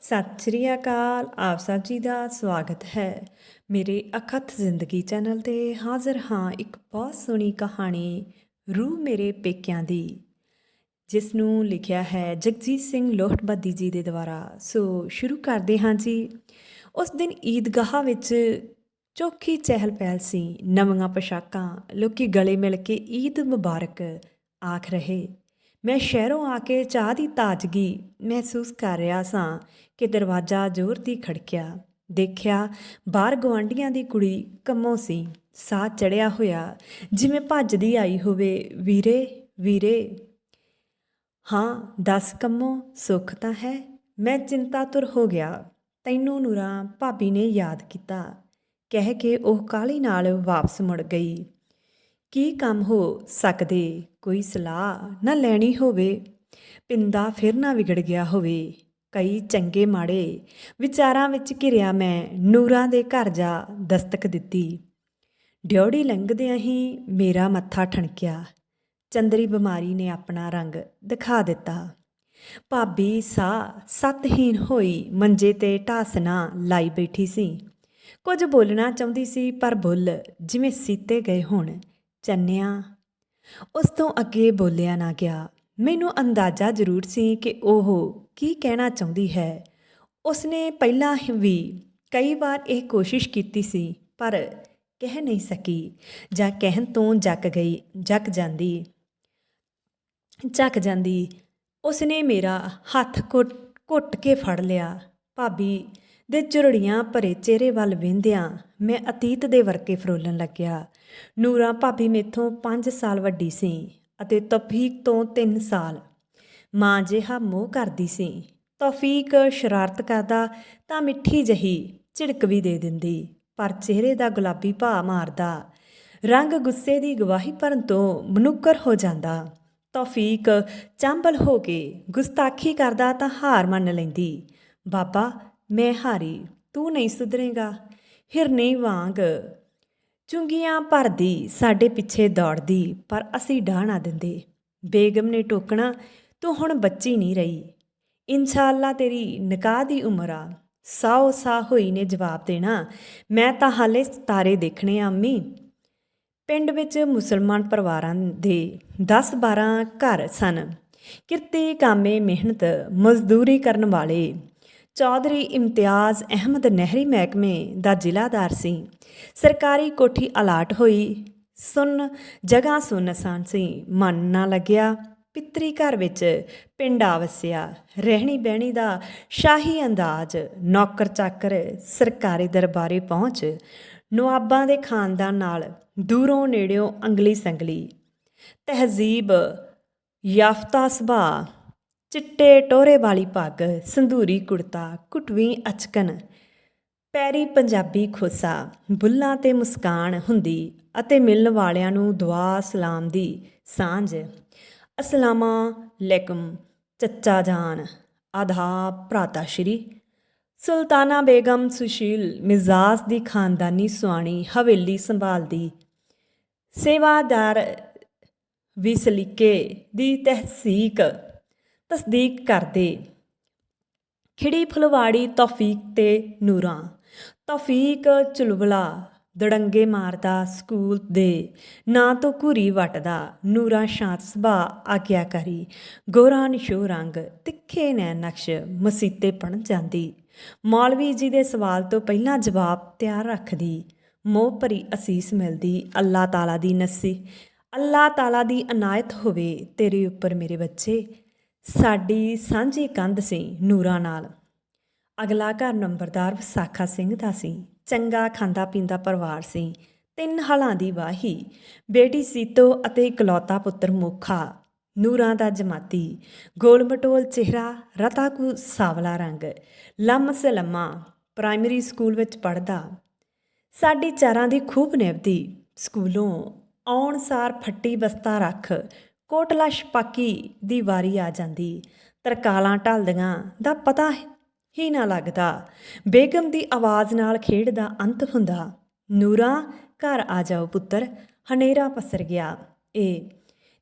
ਸਤਿ ਸ਼੍ਰੀ ਅਕਾਲ, ਆਪ ਸਭ ਜੀ ਦਾ ਸਵਾਗਤ ਹੈ। ਮੇਰੇ ਅਖਤ ਜ਼ਿੰਦਗੀ ਚੈਨਲ ਤੇ ਹਾਜ਼ਰ ਹਾਂ ਇੱਕ ਬਹੁਤ ਸੋਹਣੀ ਕਹਾਣੀ, ਰੂਹ ਮੇਰੇ ਪੇਕਿਆਂ ਦੀ ਜਿਸ ਨੂੰ ਲਿਖਿਆ ਹੈ ਜਗਜੀਤ ਸਿੰਘ ਲੋਹਟਬੱਦੀ ਜੀ ਦੇ ਦੁਆਰਾ। ਸੋ ਸ਼ੁਰੂ ਕਰਦੇ ਹਾਂ ਜੀ। ਉਸ ਦਿਨ ਈਦਗਾਹ ਵਿੱਚ ਚੋਖੀ ਚਹਿਲ ਪਹਿਲ ਸੀ, ਨਵੀਆਂ ਪੋਸ਼ਾਕਾਂ, ਲੋਕੀ ਗਲੇ ਮਿਲ ਕੇ ਈਦ ਮੁਬਾਰਕ ਆਖ ਰਹੇ। ਮੈਂ ਸ਼ਹਿਰੋਂ ਆ ਕੇ ਚਾਹ ਦੀ ਤਾਜ਼ਗੀ ਮਹਿਸੂਸ ਕਰ ਰਿਹਾ ਸਾਂ ਕਿ ਦਰਵਾਜ਼ਾ ਜ਼ੋਰ ਦੀ ਖੜਕਿਆ। ਦੇਖਿਆ ਬਾਹਰ ਗਵਾਂਢੀਆਂ ਦੀ ਕੁੜੀ ਕੰਮੋਂ ਸੀ। ਸਾਹ ਚੜਿਆ ਹੋਇਆ, ਜਿਵੇਂ ਭੱਜਦੀ ਆਈ ਹੋਵੇ, ਵੀਰੇ ਵੀਰੇ। ਹਾਂ, ਦੱਸ ਕੰਮੋਂ, ਸੁੱਖ ਤਾਂ ਹੈ। ਮੈਂ ਚਿੰਤਾਤੁਰ ਹੋ ਗਿਆ। ਤੈਨੂੰ ਨੂਰਾਂ ਭਾਬੀ ਨੇ ਯਾਦ ਕੀਤਾ। ਕਹਿ ਕੇ ਉਹ ਕਾਲੀ ਨਾਲ ਵਾਪਸ ਮੁੜ ਗਈ। ਕੀ ਕੰਮ ਹੋ ਸਕਦੇ? ਕੋਈ ਸਲਾਹ ਨਾ ਲੈਣੀ ਹੋਵੇ। ਪਿੰਦਾ ਫਿਰ ਨਾ ਵਿਗੜ ਗਿਆ ਹੋਵੇ। ਕਈ ਚੰਗੇ ਮਾੜੇ ਵਿਚਾਰਾਂ ਵਿੱਚ ਘਿਰਿਆ ਮੈਂ ਨੂਰਾਂ ਦੇ ਘਰ ਜਾ ਦਸਤਕ ਦਿੱਤੀ। ਡਿਉੜੀ ਲੰਘਦਿਆਂ ਹੀ ਮੇਰਾ ਮੱਥਾ ਠਣਕਿਆ। ਚੰਦਰੀ ਬਿਮਾਰੀ ਨੇ ਆਪਣਾ ਰੰਗ ਦਿਖਾ ਦਿੱਤਾ। ਭਾਬੀ ਸਾਹ ਸਤਹੀਨ ਹੋਈ ਮੰਜੇ ਤੇ ਢਾਸਨਾ ਲਾਈ ਬੈਠੀ ਸੀ। ਕੁਝ ਬੋਲਣਾ ਚਾਹੁੰਦੀ ਸੀ ਪਰ ਬੁੱਲ ਜਿਵੇਂ ਸੀਤੇ ਗਏ ਹੋਣ। ਚੰਨਿਆ, ਉਸ ਤੋਂ ਅੱਗੇ ਬੋਲਿਆ ਨਾ ਗਿਆ। ਮੈਨੂੰ ਅੰਦਾਜ਼ਾ ਜ਼ਰੂਰ ਸੀ ਕਿ ਉਹ ਕੀ ਕਹਿਣਾ ਚਾਹੁੰਦੀ ਹੈ। ਉਸਨੇ ਪਹਿਲਾਂ ਵੀ ਕਈ ਵਾਰ ਇਹ ਕੋਸ਼ਿਸ਼ ਕੀਤੀ ਸੀ, ਪਰ ਕਹਿ ਨਹੀਂ ਸਕੀ ਜਾਂ ਕਹਿਣ ਤੋਂ ਜੱਕ ਗਈ, ਜੱਕ ਜਾਂਦੀ ਚੱਕ ਜਾਂਦੀ। ਉਸਨੇ ਮੇਰਾ ਹੱਥ ਘੁੱਟ ਘੁੱਟ ਕੇ ਫੜ ਲਿਆ। ਭਾਬੀ, ਦੇ ਝੁਰੜੀਆਂ ਭਰੇ ਚਿਹਰੇ ਵੱਲ ਵੇਂਦਿਆਂ ਮੈਂ ਅਤੀਤ ਦੇ ਵਰਕੇ ਫਰੋਲਣ ਲੱਗਿਆ। ਨੂਰਾ ਭਾਬੀ ਮੇਥੋਂ 5 ਸਾਲ ਵੱਡੀ ਸੀ। ਅਤੇ ਤੌਫੀਕ ਤੋਂ 3 ਸਾਲ। ਮਾਂ ਜਿਹਾ ਮੋਹ ਕਰਦੀ ਸੀ। ਤੌਫੀਕ ਸ਼ਰਾਰਤ ਕਰਦਾ ਤਾਂ ਮਿੱਠੀ ਜਹੀ ਝਿੜਕ ਵੀ ਦੇ ਦਿੰਦੀ, ਪਰ ਚਿਹਰੇ ਦਾ ਗੁਲਾਬੀ ਭਾ ਮਾਰਦਾ। ਰੰਗ ਗੁੱਸੇ ਦੀ ਗਵਾਹੀ ਭਰਨ ਤੋਂ ਮਨੁੱਕਰ ਹੋ ਜਾਂਦਾ। ਤੌਫੀਕ ਚਾਂਬਲ ਹੋ ਕੇ ਗੁਸਤਾਖੀ ਕਰਦਾ ਤਾਂ ਹਾਰ ਮੰਨ ਲੈਂਦੀ। ਬਾਬਾ, ਮੈਂ ਹਾਰੀ, ਤੂੰ ਨਹੀਂ ਸੁਧਰੇਗਾ। ਹਿਰਨੀ ਵਾਂਗ ਚੁੰਗੀਆਂ ਭਰਦੀ, ਸਾਡੇ ਪਿੱਛੇ ਦੌੜਦੀ, ਪਰ ਅਸੀਂ ਡਾਹ ਨਾ ਦਿੰਦੇ। ਬੇਗਮ ਨੇ ਟੋਕਣਾ, ਤੂੰ ਹੁਣ ਬੱਚੀ ਨਹੀਂ ਰਹੀ। ਇਨਸ਼ਾਅੱਲਾ ਤੇਰੀ ਨਿਕਾਹ ਦੀ ਉਮਰ ਆ। ਸਾਓ ਸਾ ਹੋਈ ਨੇ ਜਵਾਬ ਦੇਣਾ। ਮੈਂ ਤਾਂ ਹਾਲੇ ਤਾਰੇ ਦੇਖਣੇ ਆ, ਅੰਮੀ। ਪਿੰਡ ਵਿੱਚ ਮੁਸਲਮਾਨ ਪਰਿਵਾਰਾਂ ਦੇ 10-12 ਘਰ ਸਨ। ਕਿਰਤੀ ਕਾਮੇ ਮਿਹਨਤ, ਮਜ਼ਦੂਰੀ ਕਰਨ ਵਾਲੇ ਚੌਧਰੀ ਇਮਤਿਆਜ਼ ਅਹਿਮਦ ਨਹਿਰੀ ਮਹਿਕਮੇ ਦਾ ਜ਼ਿਲ੍ਹਾਦਾਰ ਸੀ। ਸਰਕਾਰੀ ਕੋਠੀ ਅਲਾਟ ਹੋਈ। ਸੁਨ, ਜਗ੍ਹਾ ਸੁਨਸਾਨ ਸੀ। ਮਨ ਨਾ ਲੱਗਿਆ। ਪਿੱਤਰੀ ਘਰ ਵਿੱਚ ਪਿੰਡ ਆਵਸਿਆ। ਰਹਿਣੀ ਬਹਿਣੀ ਦਾ ਸ਼ਾਹੀ ਅੰਦਾਜ਼। ਨੌਕਰ ਚਾਕਰ ਸਰਕਾਰੀ ਦਰਬਾਰੇ ਪਹੁੰਚ। ਨਵਾਬਾਂ ਦੇ ਖਾਨਦਾਨ ਨਾਲ ਦੂਰੋਂ ਨੇੜਿਓਂ ਅੰਗਲੀ ਸੰਗਲੀ। ਤਹਿਜ਼ੀਬ ਯਾਫਤਾ ਸੁਭਾਅ। ਚਿੱਟੇ ਟੋਰੇ ਵਾਲੀ ਪੱਗ, ਸੰਧੂਰੀ ਕੁੜਤਾ ਕੁਟਵੀਂ ਅਚਕਨ। ਪੈਰੀ ਪੰਜਾਬੀ ਖੋਸਾ, ਬੁੱਲਾਂ ਤੇ ਮੁਸਕਾਨ ਹੁੰਦੀ ਅਤੇ ਮਿਲਣ ਵਾਲਿਆਂ ਨੂੰ ਦੁਆ ਸਲਾਮ ਦੀ ਸਾਂਝ। ਅਸਲਾਮਾ ਲੈਕਮ ਚੱਚਾ ਜਾਨ, ਆਧਾ ਭਰਾਤਾ ਸ਼੍ਰੀ। ਸੁਲਤਾਨਾ ਬੇਗਮ ਸੁਸ਼ੀਲ, ਮਿਜ਼ਾਜ ਦੀ ਖਾਨਦਾਨੀ ਸੁਆਣੀ, ਹਵੇਲੀ ਸੰਭਾਲਦੀ। ਸੇਵਾਦਾਰ ਵੀ ਸਲੀਕੇ ਦੀ ਤਹਿਸੀਕ। ਤਸਦੀਕ ਕਰਦੇ। ਖਿੜੀ ਫੁਲਵਾੜੀ ਤੌਫੀਕ ਤੇ ਨੂਰਾਂ। ਤੌਫੀਕ ਚੁਲਬਲਾ ਦੜੰਗੇ ਮਾਰਦਾ ਸਕੂਲ ਦੇ। ਨਾਂ ਤੋਂ ਘੂਰੀ ਵਟਦਾ, ਨੂਰਾਂ ਸ਼ਾਂਤ ਸੁਭਾਅ ਆਗਿਆਕਾਰੀ ਗੋਰਾ ਨਿਸ਼ੋ ਰੰਗ, ਤਿੱਖੇ ਨੈਣ ਨਕਸ਼, ਮਸੀਤੇ ਪਣ ਜਾਂਦੀ। ਮੌਲਵੀ ਜੀ ਦੇ ਸਵਾਲ ਤੋਂ ਪਹਿਲਾਂ ਜਵਾਬ ਤਿਆਰ ਰੱਖਦੀ। ਮੋਹ ਭਰੀ ਅਸੀਸ ਮਿਲਦੀ, ਅੱਲਾਹ ਤਾਲਾ ਦੀ ਨਸੀ। ਅੱਲਾਹ ਤਾਲਾ ਦੀ ਅਨਾਇਤ ਹੋਵੇ, ਤੇਰੇ ਉੱਪਰ ਮੇਰੇ ਬੱਚੇ। ਸਾਡੀ ਸਾਂਝੀ ਕੰਧ ਸੀ ਨੂਰਾਂ ਨਾਲ। ਅਗਲਾ ਘਰ ਨੰਬਰਦਾਰ ਵਿਸਾਖਾ ਸਿੰਘ ਦਾ ਸੀ। ਚੰਗਾ ਖਾਂਦਾ ਪੀਂਦਾ ਪਰਿਵਾਰ ਸੀ। ਤਿੰਨ ਹਲਾਂ ਦੀ ਵਾਹੀ, ਬੇਟੀ ਸੀਤੋ ਅਤੇ ਇਕਲੌਤਾ ਪੁੱਤਰ ਮੋਖਾ, ਨੂਰਾਂ ਦਾ ਜਮਾਤੀ, ਗੋਲ ਮਟੋਲ ਚਿਹਰਾ, ਰਤਾ ਕੁ ਸਾਵਲਾ ਰੰਗ, ਲੰਮ ਸਲਮਾ ਪ੍ਰਾਇਮਰੀ ਸਕੂਲ ਵਿੱਚ ਪੜਦਾ ਸਾਡੀ ਚਾਰਾਂ ਦੀ ਖੂਬ ਨਿਭਦੀ ਸਕੂਲੋਂ ਆਉਣ ਸਾਰ ਫੱਟੀ ਬਸਤਾ ਰੱਖ ਕੋਟਲਾ ਛਪਾਕੀ ਦੀ ਵਾਰੀ ਆ ਜਾਂਦੀ। ਤਰਕਾਲਾਂ ਢਲਦੀਆਂ ਦਾ ਪਤਾ ਹੀ ਨਾ ਲੱਗਦਾ। ਬੇਗਮ ਦੀ ਆਵਾਜ਼ ਨਾਲ ਖੇਡ ਦਾ ਅੰਤ ਹੁੰਦਾ। ਨੂਰਾ, ਘਰ ਆ ਜਾਓ ਪੁੱਤਰ, ਹਨੇਰਾ ਪਸਰ ਗਿਆ। ਏ,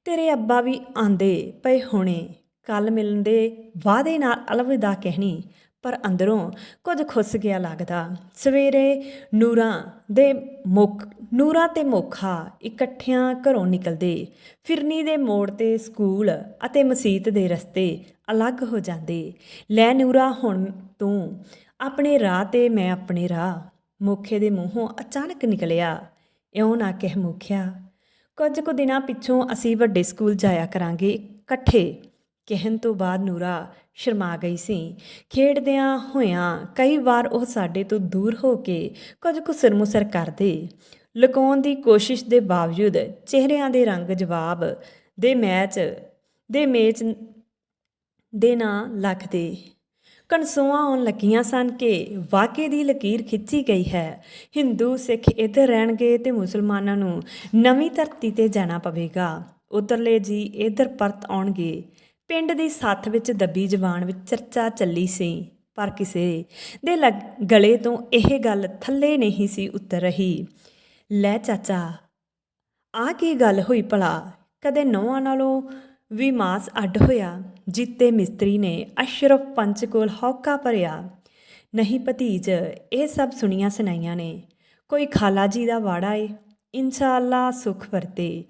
ਤੇਰੇ ਅੱਬਾ ਵੀ ਆਂਦੇ ਪਏ ਹੋਣੇ। ਕੱਲ ਮਿਲਣ ਦੇ ਵਾਅਦੇ ਨਾਲ ਅਲਵਿਦਾ ਕਹਿਣੀ ਪਰ ਅੰਦਰੋਂ ਕੁਝ ਖੁੱਸ ਗਿਆ ਲੱਗਦਾ। ਸਵੇਰੇ ਨੂਰਾਂ ਦੇ ਮੁੱਖ ਨੂਰਾਂ ਤੇ ਮੋਖਾ ਇਕੱਠਿਆਂ ਘਰੋਂ ਨਿਕਲਦੇ। ਫਿਰਨੀ ਦੇ ਮੋੜ ਤੇ ਸਕੂਲ ਅਤੇ ਮਸਜਿਦ ਦੇ ਰਸਤੇ ਅਲੱਗ ਹੋ ਜਾਂਦੇ। ਲੈ ਨੂਰਾ, ਹੁਣ ਤੂੰ ਆਪਣੇ ਰਾਹ ਤੇ, ਮੈਂ ਆਪਣੇ ਰਾਹ। ਮੋਖੇ ਦੇ ਮੂੰਹੋਂ ਅਚਾਨਕ ਨਿਕਲਿਆ। ਇਉਂ ਨਾ ਕਹਿ ਮੋਖਿਆ, ਕੁਝ ਕੁ ਦਿਨਾਂ ਪਿੱਛੋਂ ਅਸੀਂ ਵੱਡੇ ਸਕੂਲ ਜਾਇਆ ਕਰਾਂਗੇ ਇਕੱਠੇ। ਕਹਿਣ ਤੋਂ ਬਾਅਦ ਨੂਰਾ ਸ਼ਰਮਾ ਗਈ ਸੀ। ਖੇਡਦਿਆਂ ਹੋਇਆਂ ਕਈ ਵਾਰ ਉਹ ਸਾਡੇ ਤੋਂ ਦੂਰ ਹੋ ਕੇ ਕੁਝ ਕੁ ਸਰਮੁਸਰ ਕਰਦੇ। ਲੁਕਾਉਣ ਦੀ ਕੋਸ਼ਿਸ਼ ਦੇ ਬਾਵਜੂਦ ਚਿਹਰਿਆਂ ਦੇ ਰੰਗ ਜਵਾਬ ਦੇ ਮੈਚ ਦੇ ਮੈਚ ਦੇ ਨਾਂ ਲੱਖਦੇ ਕਨਸੋਆਂ ਆਉਣ ਲੱਗੀਆਂ ਸਨ ਕਿ ਵਾਕੇ ਦੀ ਲਕੀਰ ਖਿੱਚੀ ਗਈ ਹੈ। ਹਿੰਦੂ ਸਿੱਖ ਇੱਧਰ ਰਹਿਣਗੇ ਤੇ ਮੁਸਲਮਾਨਾਂ ਨੂੰ ਨਵੀਂ ਧਰਤੀ ਤੇ ਜਾਣਾ ਪਵੇਗਾ। ਉਧਰਲੇ ਜੀ ਇੱਧਰ ਪਰਤ ਆਉਣਗੇ। ਪਿੰਡ ਦੀ ਸੱਥ ਵਿੱਚ ਦੱਬੀ ਜ਼ਬਾਨ ਵਿੱਚ ਚਰਚਾ ਚੱਲੀ ਸੀ, ਪਰ ਕਿਸੇ ਦੇ ਲਗ- ਗਲੇ ਤੋਂ ਇਹ ਗੱਲ ਥੱਲੇ ਨਹੀਂ ਸੀ ਉਤਰ ਰਹੀ। ਲੈ ਚਾਚਾ ਆ ਕੀ ਗੱਲ ਹੋਈ ਭਲਾ? ਕਦੇ ਨੌਆਂ ਨਾਲੋਂ ਵੀ ਮਾਸ ਅੱਡ ਹੋਇਆ, ਜਿੱਤੇ ਮਿਸਤਰੀ ਨੇ ਅਸ਼ਰਫ ਪੰਚ ਕੋਲ ਹੌਕਾ ਭਰਿਆ। ਨਹੀਂ ਭਤੀਜ, ਇਹ ਸਭ ਸੁਣੀਆਂ ਸੁਣਾਈਆਂ ਨੇ। ਕੋਈ ਖਾਲਾ ਜੀ ਦਾ ਵਾੜਾ ਏ। ਇਨਸ਼ਾਅੱਲਾ ਸੁਖ ਵਰਤੇ।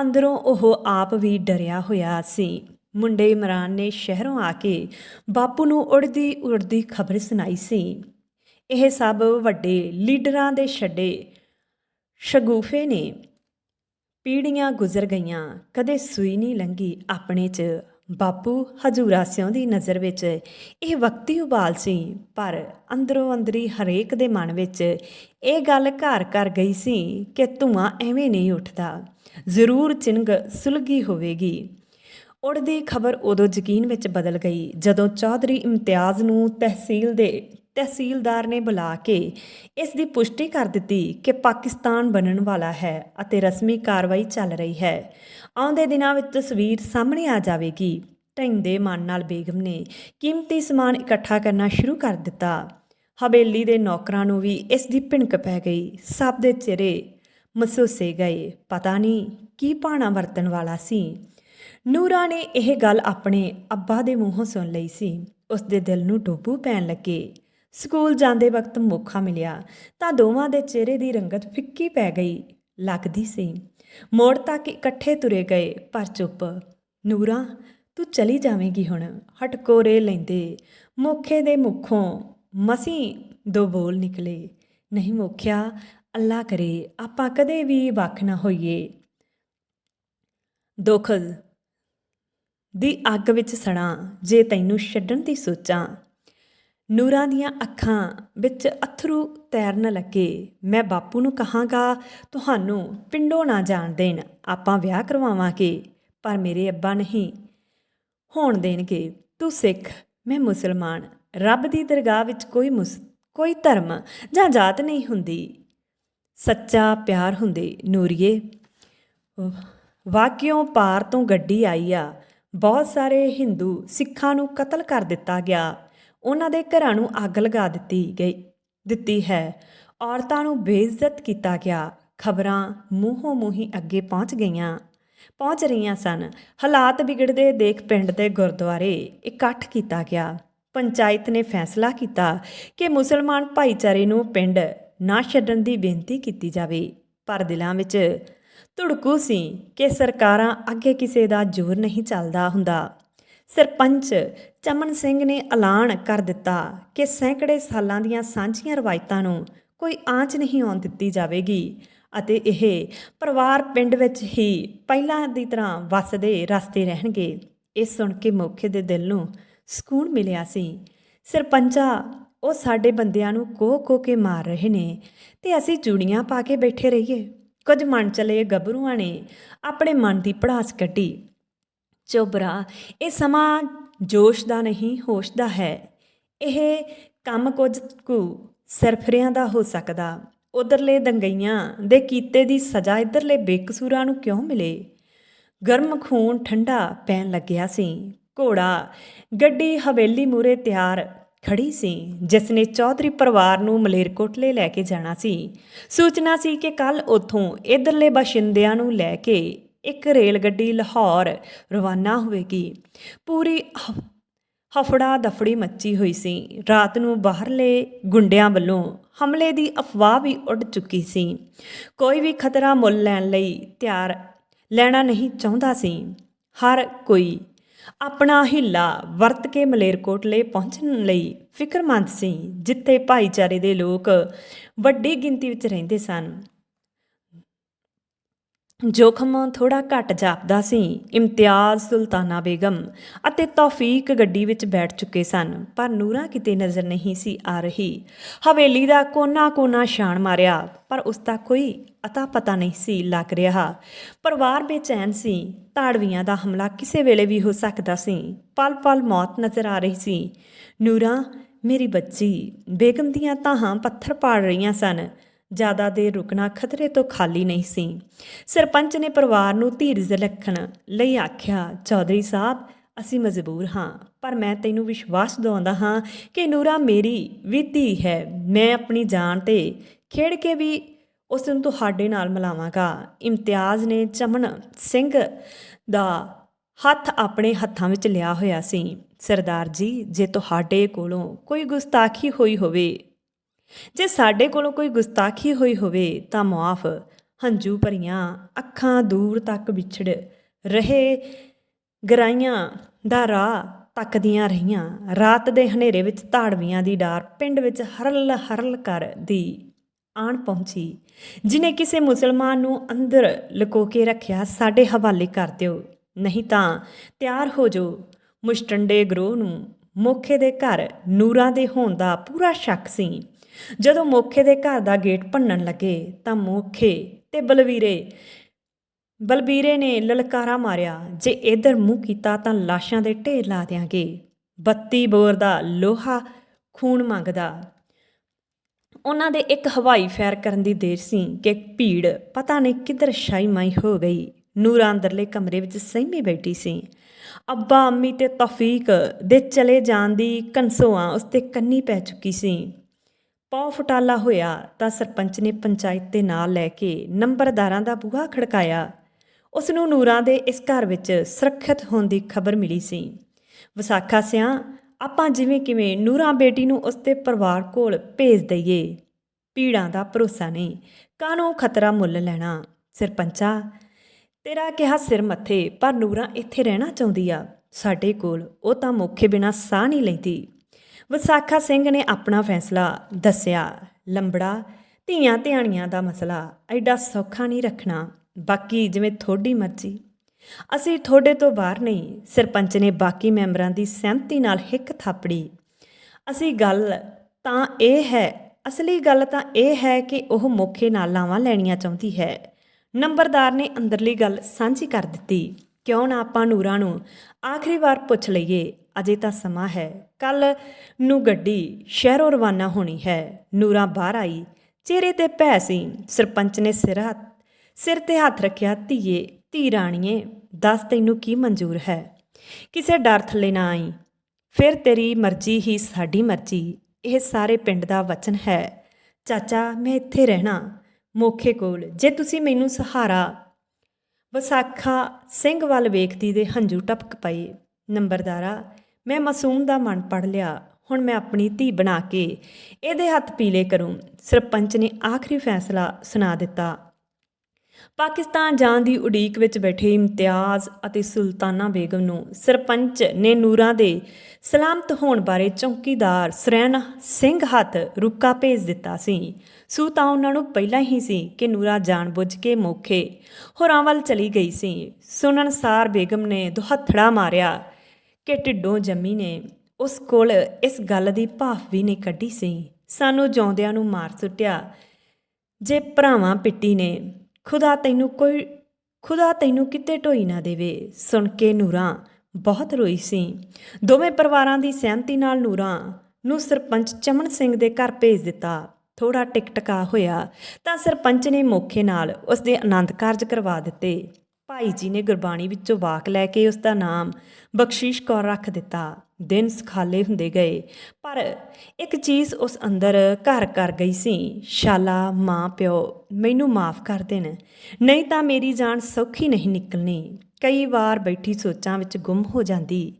ਅੰਦਰੋਂ ਉਹ ਆਪ ਵੀ ਡਰਿਆ ਹੋਇਆ ਸੀ। ਮੁੰਡੇ ਇਮਰਾਨ ਨੇ ਸ਼ਹਿਰੋਂ ਆ ਕੇ ਬਾਪੂ ਨੂੰ ਉੜਦੀ ਉੜਦੀ ਖਬਰ ਸੁਣਾਈ ਸੀ। ਇਹ ਸਭ ਵੱਡੇ ਲੀਡਰਾਂ ਦੇ ਛੱਡੇ ਸ਼ਗੂਫੇ ਨੇ। ਪੀੜੀਆਂ ਗੁਜ਼ਰ ਗਈਆਂ, ਕਦੇ ਸੂਈ ਨਹੀਂ ਲੰਗੀ ਆਪਣੇ 'ਚ। ਬਾਪੂ ਹਜੂਰਾ ਸਿਉਂ ਦੀ ਨਜ਼ਰ ਵਿੱਚ, ਇਹ ਵਕਤੀ ਉਬਾਲ ਸੀ, ਪਰ ਅੰਦਰੋਂ ਅੰਦਰੀ ਹਰੇਕ ਦੇ ਮਨ ਵਿੱਚ ਇਹ ਗੱਲ ਘਰ ਕਰ ਗਈ ਸੀ ਕਿ ਧੂਆਂ ਐਵੇਂ ਨਹੀਂ ਉੱਠਦਾ, ਜ਼ਰੂਰ ਚਿੰਗ ਸੁਲਗੀ ਹੋਵੇਗੀ। ਉੜਦੀ ਖਬਰ ਉਦੋਂ ਯਕੀਨ ਵਿੱਚ ਬਦਲ ਗਈ ਜਦੋਂ ਚੌਧਰੀ ਇਮਤਿਆਜ਼ ਨੂੰ ਤਹਿਸੀਲ ਦੇ ਤਹਿਸੀਲਦਾਰ ਨੇ ਬੁਲਾ ਕੇ ਇਸ ਦੀ ਪੁਸ਼ਟੀ ਕਰ ਦਿੱਤੀ ਕਿ ਪਾਕਿਸਤਾਨ ਬਣਨ ਵਾਲਾ ਹੈ ਅਤੇ ਰਸਮੀ ਕਾਰਵਾਈ ਚੱਲ ਰਹੀ ਹੈ। ਆਉਂਦੇ ਦਿਨਾਂ ਵਿੱਚ ਤਸਵੀਰ ਸਾਹਮਣੇ ਆ ਜਾਵੇਗੀ। ਟੈਂਦੇ ਮਨ ਨਾਲ ਬੇਗਮ ਨੇ ਕੀਮਤੀ ਸਮਾਨ ਇਕੱਠਾ ਕਰਨਾ ਸ਼ੁਰੂ ਕਰ ਦਿੱਤਾ। ਹਵੇਲੀ ਦੇ ਨੌਕਰਾਂ ਨੂੰ ਵੀ ਇਸ ਦੀ ਭਿਣਕ ਪੈ ਗਈ। ਸਭ ਦੇ ਚਿਹਰੇ ਮਸੂਸੇ ਗਏ। ਪਤਾ ਨਹੀਂ ਕੀ ਪਾਣਾ ਵਰਤਣ ਵਾਲਾ ਸੀ। ਨੂਰਾ ਨੇ ਇਹ ਗੱਲ ਆਪਣੇ ਅੱਬਾ ਦੇ ਮੂੰਹੋਂ ਸੁਣ ਲਈ ਸੀ। ਉਸ ਦੇ ਦਿਲ ਨੂੰ ਡੋਬੂ ਪੈਣ ਲੱਗੇ। ਸਕੂਲ ਜਾਂਦੇ ਵਕਤ ਮੌਕਾ ਮਿਲਿਆ ਤਾਂ ਦੋਵਾਂ ਦੇ ਚਿਹਰੇ ਦੀ ਰੰਗਤ ਫਿੱਕੀ ਪੈ ਗਈ, ਲੱਗਦੀ ਸੀ। ਮੋੜ ਤੱਕ ਇਕੱਠੇ ਤੁਰੇ ਗਏ, ਪਰ ਚੁੱਪ। ਨੂਰਾ, ਤੂੰ ਚਲੀ ਜਾਵੇਂਗੀ ਹੁਣ, ਹਟਕੋਰੇ ਲੈਂਦੇ। ਮੋਖੇ ਦੇ ਮੁਖੋਂ ਮਸੀਂ ਦੋ ਬੋਲ ਨਿਕਲੇ। ਨਹੀਂ ਮੋਖਿਆ ਅੱਲਾ ਕਰੇ, ਆਪਾਂ ਕਦੇ ਵੀ ਵੱਖ ਨਾ ਹੋਈਏ। ਦੁੱਖ ਦੀ ਅੱਗ ਵਿੱਚ ਸੜਾਂ, ਜੇ ਤੈਨੂੰ ਛੱਡਣ ਦੀ ਸੋਚਾਂ। ਨੂਰਾਂ ਦੀਆਂ ਅੱਖਾਂ ਵਿੱਚ ਅਥਰੂ ਤੈਰਨ ਲੱਗੇ। ਮੈਂ ਬਾਪੂ ਨੂੰ ਕਹਾਂਗਾ, ਤੁਹਾਨੂੰ ਪਿੰਡੋਂ ਨਾ ਜਾਣ ਦੇਣ, ਆਪਾਂ ਵਿਆਹ ਕਰਵਾਵਾਂਗੇ, ਪਰ ਮੇਰੇ ਅੱਬਾ ਨਹੀਂ। ਹੋਣ ਦੇਣਗੇ, ਤੂੰ ਸਿੱਖ, ਮੈਂ ਮੁਸਲਮਾਨ। ਰੱਬ ਦੀ ਦਰਗਾਹ ਵਿੱਚ ਕੋਈ ਮੁਸ, ਕੋਈ ਧਰਮ ਜਾਂ ਜਾਤ ਨਹੀਂ ਹੁੰਦੀ। ਸੱਚਾ ਪਿਆਰ ਹੁੰਦੇ ਨੂਰੀਏ। ਵਾਕਿਓਂ ਪਾਰ ਤੋਂ ਗੱਡੀ ਆਈ ਆ। ਬਹੁਤ ਸਾਰੇ ਹਿੰਦੂ ਸਿੱਖਾਂ ਨੂੰ ਕਤਲ ਕਰ ਦਿੱਤਾ ਗਿਆ। ਉਹਨਾਂ ਦੇ ਘਰਾਂ ਨੂੰ ਅੱਗ ਲਗਾ ਦਿੱਤੀ ਗਈ, ਦਿੱਤੀ ਹੈ। ਔਰਤਾਂ ਨੂੰ ਬੇਇੱਜ਼ਤ ਕੀਤਾ ਗਿਆ। ਖਬਰਾਂ ਮੂੰਹੋਂ ਮੂੰਹੀ ਅੱਗੇ ਪਹੁੰਚ ਗਈਆਂ। ਪਹੁੰਚ ਰਹੀਆਂ ਸਨ। ਹਾਲਾਤ ਵਿਗੜਦੇ ਦੇਖ ਪਿੰਡ ਦੇ ਗੁਰਦੁਆਰੇ ਇਕੱਠ ਕੀਤਾ ਗਿਆ। ਪੰਚਾਇਤ ਨੇ ਫੈਸਲਾ ਕੀਤਾ ਕਿ ਮੁਸਲਮਾਨ ਭਾਈਚਾਰੇ ਨੂੰ ਪਿੰਡ ਨਾ ਛੱਡਣ ਦੀ ਬੇਨਤੀ ਕੀਤੀ ਜਾਵੇ। ਪਰ ਦਿਲਾਂ ਵਿੱਚ ਧੁੜਕੂ ਸੀ ਕਿ ਸਰਕਾਰਾਂ ਅੱਗੇ ਕਿਸੇ ਦਾ ਜ਼ੋਰ ਨਹੀਂ ਚੱਲਦਾ ਹੁੰਦਾ। ਸਰਪੰਚ ਚਮਨ ਸਿੰਘ ਨੇ ਐਲਾਨ ਕਰ ਦਿੱਤਾ ਕਿ ਸੈਂਕੜੇ ਸਾਲਾਂ ਦੀਆਂ ਸਾਂਝੀਆਂ ਰਵਾਇਤਾਂ ਨੂੰ ਕੋਈ ਆਂਚ ਨਹੀਂ ਆਉਣ ਦਿੱਤੀ ਜਾਵੇਗੀ ਅਤੇ ਇਹ ਪਰਿਵਾਰ ਪਿੰਡ ਵਿੱਚ ਹੀ ਪਹਿਲਾਂ ਦੀ ਤਰ੍ਹਾਂ ਵੱਸਦੇ ਰਸਤੇ ਰਹਿਣਗੇ। ਇਹ ਸੁਣ ਕੇ ਮੌਕੇ ਦੇ ਦਿਲ ਨੂੰ ਸਕੂਨ ਮਿਲਿਆ ਸੀ। ਸਰਪੰਚਾ ਉਹ ਸਾਡੇ ਬੰਦਿਆਂ ਨੂੰ ਕੋਹ ਕੋਹ ਕੇ ਮਾਰ ਰਹੇ ਨੇ ਤੇ ਅਸੀਂ ਚੂੜੀਆਂ ਪਾ ਕੇ ਬੈਠੇ ਰਹੀਏ। ਕੁਝ ਮਨ ਚਲੇ ਗੱਭਰੂਆਂ ਨੇ ਆਪਣੇ ਮਨ ਦੀ ਪੜਾਸ ਕੱਢੀ। ਚੋਬਰਾ ਇਹ ਸਮਾਂ ਜੋਸ਼ ਦਾ ਨਹੀਂ, ਹੋਸ਼ ਦਾ ਹੈ। ਇਹ ਕੰਮ ਕੁਝ ਕੁ ਸਰਫਰਿਆਂ ਦਾ ਹੋ ਸਕਦਾ। ਉਧਰਲੇ ਦੰਗਈਆਂ ਦੇ ਕੀਤੇ ਦੀ ਸਜ਼ਾ ਇਧਰਲੇ ਬੇਕਸੂਰਾਂ ਨੂੰ ਕਿਉਂ ਮਿਲੇ? ਗਰਮ ਖੂਨ ਠੰਡਾ ਪੈਣ ਲੱਗਿਆ ਸੀ। ਘੋੜਾ, ਗੱਡੀ ਹਵੇਲੀ ਮੂਰੇ ਤਿਆਰ ਖੜੀ ਸੀ ਜਿਸ ਨੇ ਚੌਧਰੀ ਪਰਿਵਾਰ ਨੂੰ ਮਲੇਰਕੋਟਲੇ ਲੈ ਕੇ ਜਾਣਾ ਸੀ। ਸੂਚਨਾ ਸੀ ਕਿ ਕੱਲ ਉਥੋਂ ਇਧਰਲੇ ਬਾਸ਼ਿੰਦਿਆਂ ਨੂੰ ਲੈ ਕੇ ਇੱਕ ਰੇਲ ਗੱਡੀ ਲਾਹੌਰ ਰਵਾਨਾ ਹੋਵੇਗੀ। ਪੂਰੀ ਹ- ਹਫੜਾ ਦਫੜੀ ਮੱਚੀ ਹੋਈ ਸੀ। ਰਾਤ ਨੂੰ ਬਾਹਰਲੇ ਗੁੰਡਿਆਂ ਵੱਲੋਂ ਹਮਲੇ ਦੀ ਅਫਵਾਹ ਵੀ ਉੱਡ ਚੁੱਕੀ ਸੀ। ਕੋਈ ਵੀ ਖਤਰਾ ਮੁੱਲ ਲੈਣ ਲਈ ਤਿਆਰ ਲੈਣਾ ਨਹੀਂ ਚਾਹੁੰਦਾ ਸੀ। ਹਰ ਕੋਈ ਆਪਣਾ ਹਿੱਲਾ ਵਰਤ ਕੇ ਮਲੇਰਕੋਟਲੇ ਪਹੁੰਚਣ ਲਈ ਫਿਕਰਮੰਦ ਸੀ ਜਿੱਥੇ ਭਾਈਚਾਰੇ ਦੇ ਲੋਕ ਵੱਡੀ ਗਿਣਤੀ ਵਿੱਚ ਰਹਿੰਦੇ ਸਨ। ਜੋਖਮ ਥੋੜਾ ਘੱਟ ਜਾਪਦਾ ਸੀ, ਇਮਤਿਆਜ਼ ਸੁਲਤਾਨਾ ਬੇਗਮ ਅਤੇ ਤੌਫੀਕ ਗੱਡੀ ਵਿੱਚ ਬੈਠ ਚੁੱਕੇ ਸਨ, ਪਰ ਨੂਰਾ ਕਿਤੇ ਨਜ਼ਰ ਨਹੀਂ ਸੀ ਆ ਰਹੀ। ਹਵੇਲੀ ਦਾ ਕੋਨਾ-ਕੋਨਾ ਛਾਣ ਮਾਰਿਆ, ਪਰ ਉਸ ਦਾ ਕੋਈ ਅਤਾ ਪਤਾ ਨਹੀਂ ਸੀ ਲੱਗ ਰਿਹਾ। ਪਰਿਵਾਰ ਬੇਚੈਨ ਸੀ ਤਾੜਵੀਆਂ ਦਾ ਹਮਲਾ ਕਿਸੇ ਵੇਲੇ ਵੀ ਹੋ ਸਕਦਾ ਸੀ। ਪਲ-ਪਲ ਮੌਤ ਨਜ਼ਰ ਆ ਰਹੀ ਸੀ। ਨੂਰਾ, ਮੇਰੀ ਬੱਚੀ, ਬੇਗਮ ਦੀਆਂ ਤਾਹਾਂ ਪੱਥਰ ਪਾੜ ਰਹੀਆਂ ਸਨ। ਜ਼ਿਆਦਾ ਦੇਰ ਰੁਕਣਾ ਖਤਰੇ ਤੋਂ ਖਾਲੀ ਨਹੀਂ ਸੀ। ਸਰਪੰਚ ਨੇ ਪਰਿਵਾਰ ਨੂੰ ਧੀਰਜ ਰੱਖਣ ਲਈ ਆਖਿਆ, ਚੌਧਰੀ ਸਾਹਿਬ, ਅਸੀਂ ਮਜਬੂਰ ਹਾਂ, ਪਰ ਮੈਂ ਤੈਨੂੰ ਵਿਸ਼ਵਾਸ ਦਿਵਾਉਂਦਾ ਹਾਂ ਕਿ ਨੂਰਾ ਮੇਰੀ ਵੀ ਹੈ। ਮੈਂ ਆਪਣੀ ਜਾਨ ਤੇ ਖੇਡ ਕੇ ਵੀ ਉਸ ਨੂੰ ਤੁਹਾਡੇ ਨਾਲ ਮਿਲਾਵਾਂਗਾ। ਇਮਤਿਆਜ਼ ਨੇ ਚਮਨ ਸਿੰਘ ਦਾ ਹੱਥ ਆਪਣੇ ਹੱਥਾਂ ਵਿੱਚ ਲਿਆ ਹੋਇਆ ਸੀ। ਸਰਦਾਰ ਜੀ, ਜੇ ਤੁਹਾਡੇ ਕੋਲੋਂ ਕੋਈ ਗੁਸਤਾਖੀ ਹੋਈ ਹੋਵੇ ਜੇ ਸਾਡੇ ਕੋਲੋਂ ਕੋਈ ਗੁਸਤਾਖੀ ਹੋਈ ਹੋਵੇ ਤਾਂ ਮੁਆਫ। ਹੰਝੂ ਭਰੀਆਂ ਅੱਖਾਂ ਦੂਰ ਤੱਕ ਵਿਛੜ ਰਹੇ ਗਰਾਈਆਂ ਦਾ ਰਾਹ ਤੱਕਦੀਆਂ ਰਹੀਆਂ। ਰਾਤ ਦੇ ਹਨੇਰੇ ਵਿੱਚ ਧਾੜਵੀਆਂ ਦੀ ਡਾਰ ਪਿੰਡ ਵਿੱਚ ਹਰਲ ਹਰਲ ਕਰਦੀ ਆਣ ਪਹੁੰਚੀ, ਜਿਨੇ ਕਿਸੇ ਮੁਸਲਮਾਨ ਨੂੰ ਅੰਦਰ ਲੁਕੋ ਕੇ ਰੱਖਿਆ, ਸਾਡੇ ਹਵਾਲੇ ਕਰ ਦਿਓ। ਨਹੀਂ ਤਾਂ ਤਿਆਰ ਹੋ ਜੋ ਮੁਸ਼ਟੰਡੇ ਗਰੋਹ ਨੂੰ ਮੋਖੇ ਦੇ ਘਰ ਨੂਰਾਂ ਦੇ ਹੋਣ ਦਾ ਪੂਰਾ ਸ਼ੱਕ ਸੀ। ਜਦੋਂ ਮੋਖੇ ਦੇ ਘਰ ਦਾ ਗੇਟ ਭੰਨਣ ਲੱਗੇ ਤਾਂ ਮੋਖੇ ਤੇ ਬਲਵੀਰੇ ਬਲਬੀਰੇ ਨੇ ਲਲਕਾਰਾ ਮਾਰਿਆ, ਜੇ ਇਧਰ ਮੂੰਹ ਕੀਤਾ ਤਾਂ ਲਾਸ਼ਾਂ ਦੇ ਢੇਰ ਲਾ ਦਿਆਂਗੇ 32 ਬੋਰ ਦਾ ਲੋਹਾ ਖੂਨ ਮੰਗਦਾ। ਉਹਨਾਂ ਦੇ ਇੱਕ ਹਵਾਈ ਫੈਰ ਕਰਨ ਦੀ ਦੇਰ ਸੀ ਕਿ ਭੀੜ ਪਤਾ ਨਹੀਂ ਕਿੱਧਰ ਸ਼ਾਈ ਮਾਈ ਹੋ ਗਈ। ਨੂਰਾ ਅੰਦਰਲੇ ਕਮਰੇ ਵਿੱਚ ਸਹਿਮੀ ਬੈਠੀ ਸੀ। ਅੱਬਾ, ਅੰਮੀ ਤੇ ਤੌਫੀਕ ਦੇ ਚਲੇ ਜਾਣ ਦੀ ਕਨਸੋਆਂ ਉਸ ਤੇ ਕੰਨੀ ਪੈ ਚੁੱਕੀ ਸੀ। ਪੌ ਫਟਾਲਾ ਹੋਇਆ ਤਾਂ ਸਰਪੰਚ ਨੇ ਪੰਚਾਇਤ ਦੇ ਨਾਲ ਲੈ ਕੇ ਨੰਬਰਦਾਰਾਂ ਦਾ ਬੂਹਾ ਖੜਕਾਇਆ। ਉਸ ਨੂੰ ਨੂਰਾਂ ਦੇ ਇਸ ਘਰ ਵਿੱਚ ਸੁਰੱਖਿਅਤ ਹੋਣ ਦੀ ਖਬਰ ਮਿਲੀ ਸੀ। ਵਿਸਾਖਾ ਸਿਆਂ, ਆਪਾਂ ਜਿਵੇਂ ਕਿਵੇਂ ਨੂਰਾਂ ਬੇਟੀ ਨੂੰ ਉਸ ਦੇ ਪਰਿਵਾਰ ਕੋਲ ਭੇਜ ਦਈਏ। ਪੀੜਾਂ ਦਾ ਭਰੋਸਾ ਨਹੀਂ, ਕਾਹਨੂੰ ਖਤਰਾ ਮੁੱਲ ਲੈਣਾ? ਸਰਪੰਚਾ, ਤੇਰਾ ਕਿਹਾ ਸਿਰ ਮੱਥੇ, ਪਰ ਨੂਰਾਂ ਇੱਥੇ ਰਹਿਣਾ ਚਾਹੁੰਦੀ ਆ। ਸਾਡੇ ਕੋਲ ਉਹ ਤਾਂ ਮੌਕੇ ਬਿਨਾ ਸਾਹ ਨਹੀਂ ਲੈਂਦੀ। ਵਿਸਾਖਾ ਸਿੰਘ ਨੇ ਆਪਣਾ ਫੈਸਲਾ ਦੱਸਿਆ। ਲੰਬੜਾ ਧੀਆਂ ਧਿਆਣੀਆਂ ਦਾ ਮਸਲਾ, ਐਡਾ ਸੌਖਾ ਨਹੀਂ ਰੱਖਣਾ। ਬਾਕੀ ਜਿਵੇਂ ਥੋੜੀ ਮਰਜ਼ੀ। ਅਸੀਂ ਤੁਹਾਡੇ ਤੋਂ ਬਾਹਰ ਨਹੀਂ, ਸਰਪੰਚ ਨੇ ਬਾਕੀ ਮੈਂਬਰਾਂ ਦੀ ਸਹਿਮਤੀ ਨਾਲ ਹਿੱਕ ਥਾਪੜੀ। ਅਸੀਂ ਗੱਲ ਤਾਂ ਇਹ ਹੈ, ਅਸਲੀ ਗੱਲ ਤਾਂ ਇਹ ਹੈ ਕਿ ਉਹ ਮੌਕੇ ਨਾਲ ਲਾਵਾਂ ਲੈਣੀਆਂ ਚਾਹੁੰਦੀ ਹੈ। ਨੰਬਰਦਾਰ ਨੇ ਅੰਦਰਲੀ ਗੱਲ ਸਾਂਝੀ ਕਰ ਦਿੱਤੀ। ਕਿਉਂ ਨਾ ਆਪਾਂ ਨੂਰਾਂ ਨੂੰ ਆਖਰੀ ਵਾਰ ਪੁੱਛ ਲਈਏ ਅਜੇ ਤਾਂ ਸਮਾਂ ਹੈ। ਕੱਲ ਨੂੰ ਗੱਡੀ ਸ਼ਹਿਰੋਂ ਰਵਾਨਾ ਹੋਣੀ ਹੈ। ਨੂਰਾਂ ਬਾਹਰ ਆਈ। ਚਿਹਰੇ ਤੇ ਭੈ ਸੀ ਸਰਪੰਚ ਨੇ ਸਿਰ ਹੱਥ ਸਿਰ ਤੇ ਹੱਥ ਰੱਖਿਆ, ਧੀਏ, ਧੀ ਰਾਣੀਏ, ਦੱਸ ਤੈਨੂੰ ਕੀ ਮਨਜ਼ੂਰ ਹੈ? ਕਿਸੇ ਡਰ ਥੱਲੇ ਨਾ ਆਈ। ਫਿਰ ਤੇਰੀ ਮਰਜ਼ੀ ਹੀ ਸਾਡੀ ਮਰਜ਼ੀ। ਇਹ ਸਾਰੇ ਪਿੰਡ ਦਾ ਵਚਨ ਹੈ। ਚਾਚਾ, ਮੈਂ ਇੱਥੇ ਰਹਿਣਾ। ਮੋਖੇ ਕੋਲ। ਜੇ ਤੁਸੀਂ ਮੈਨੂੰ ਸਹਾਰਾ ਵਿਸਾਖਾ ਸਿੰਘ ਵੱਲ ਵੇਖਦੀ ਦੇ ਹੰਝੂ ਟਪਕ ਪਏ। ਨੰਬਰਦਾਰਾ ਮੈਂ ਮਾਸੂਮ ਦਾ ਮਨ ਪੜ ਲਿਆ। ਹੁਣ ਮੈਂ ਆਪਣੀ ਧੀ ਬਣਾ ਕੇ ਇਹਦੇ ਹੱਥ ਪੀਲੇ ਕਰੂੰ। ਸਰਪੰਚ ਨੇ ਆਖਰੀ ਫੈਸਲਾ ਸੁਣਾ ਦਿੱਤਾ। ਪਾਕਿਸਤਾਨ ਜਾਣ ਦੀ ਉਡੀਕ ਵਿੱਚ ਬੈਠੇ ਇਮਤਿਆਜ਼ ਅਤੇ ਸੁਲਤਾਨਾ ਬੇਗਮ ਨੂੰ ਸਰਪੰਚ ਨੇ ਨੂਰਾਂ ਦੇ ਸਲਾਮਤ ਹੋਣ ਬਾਰੇ ਚੌਕੀਦਾਰ ਸਰੈਨ ਸਿੰਘ ਹੱਥ ਰੁੱਕਾ ਭੇਜ ਦਿੱਤਾ ਸੀ। ਸੂ ਤਾਂ ਉਹਨਾਂ ਨੂੰ ਪਹਿਲਾਂ ਹੀ ਸੀ ਕਿ ਨੂਰਾ ਜਾਣਬੁੱਝ ਕੇ ਮੋਖੇ ਹੋਰਾਂ ਵੱਲ ਚਲੀ ਗਈ ਸੀ। ਸੁਣਨਸਾਰ ਬੇਗਮ ਨੇ ਦੁਹੱਥੜਾ ਮਾਰਿਆ। ਕਿ ਢਿੱਡੋਂ ਜੰਮੀ ਨੇ, ਉਸ ਕੋਲ ਇਸ ਗੱਲ ਦੀ ਭਾਫ ਵੀ ਨਹੀਂ ਕੱਢੀ ਸੀ। ਸਾਨੂੰ ਜਿਉਂਦਿਆਂ ਨੂੰ ਮਾਰ ਸੁੱਟਿਆ। ਜੇ ਭਰਾਵਾਂ ਪਿੱਟੀ ਨੇ, ਖੁਦਾ ਤੈਨੂੰ ਕੋਈ, ਖੁਦਾ ਤੈਨੂੰ ਕਿਤੇ ਢੋਈ ਨਾ ਦੇਵੇ। ਸੁਣ ਕੇ ਨੂਰਾਂ ਬਹੁਤ ਰੋਈ ਸੀ। ਦੋਵੇਂ ਪਰਿਵਾਰਾਂ ਦੀ ਸਹਿਮਤੀ ਨਾਲ ਨੂਰਾਂ ਨੂੰ ਸਰਪੰਚ ਚਮਨ ਸਿੰਘ ਦੇ ਘਰ ਭੇਜ ਦਿੱਤਾ। ਥੋੜਾ ਟਿਕਟਕਾ ਹੋਇਆ ਤਾਂ ਸਰਪੰਚ ਨੇ ਮੌਕੇ ਨਾਲ ਉਸ ਦੇ ਆਨੰਦ ਕਾਰਜ ਕਰਵਾ ਦਿੱਤੇ। ਭਾਈ ਜੀ ਨੇ ਗੁਰਬਾਣੀ ਵਿੱਚੋਂ ਵਾਕ ਲੈ ਕੇ ਉਸ ਦਾ ਨਾਮ ਬਖਸ਼ੀਸ਼ ਕੌਰ ਰੱਖ ਦਿੱਤਾ। ਦਿਨ ਸਖਾਲੇ ਹੁੰਦੇ ਗਏ, ਪਰ ਇੱਕ ਚੀਜ਼ ਉਸ ਅੰਦਰ ਘਰ ਕਰ ਗਈ ਸੀ, ਸ਼ਾਲਾ, ਮਾਂ, ਪਿਓ, ਮੈਨੂੰ ਮਾਫ ਕਰ ਦੇਣ, ਨਹੀਂ ਤਾਂ ਮੇਰੀ ਜਾਨ ਸੌਖੀ ਨਹੀਂ ਨਿਕਲਣੀ। ਕਈ ਵਾਰ ਬੈਠੀ ਸੋਚਾਂ ਵਿੱਚ ਗੁੰਮ ਹੋ ਜਾਂਦੀ।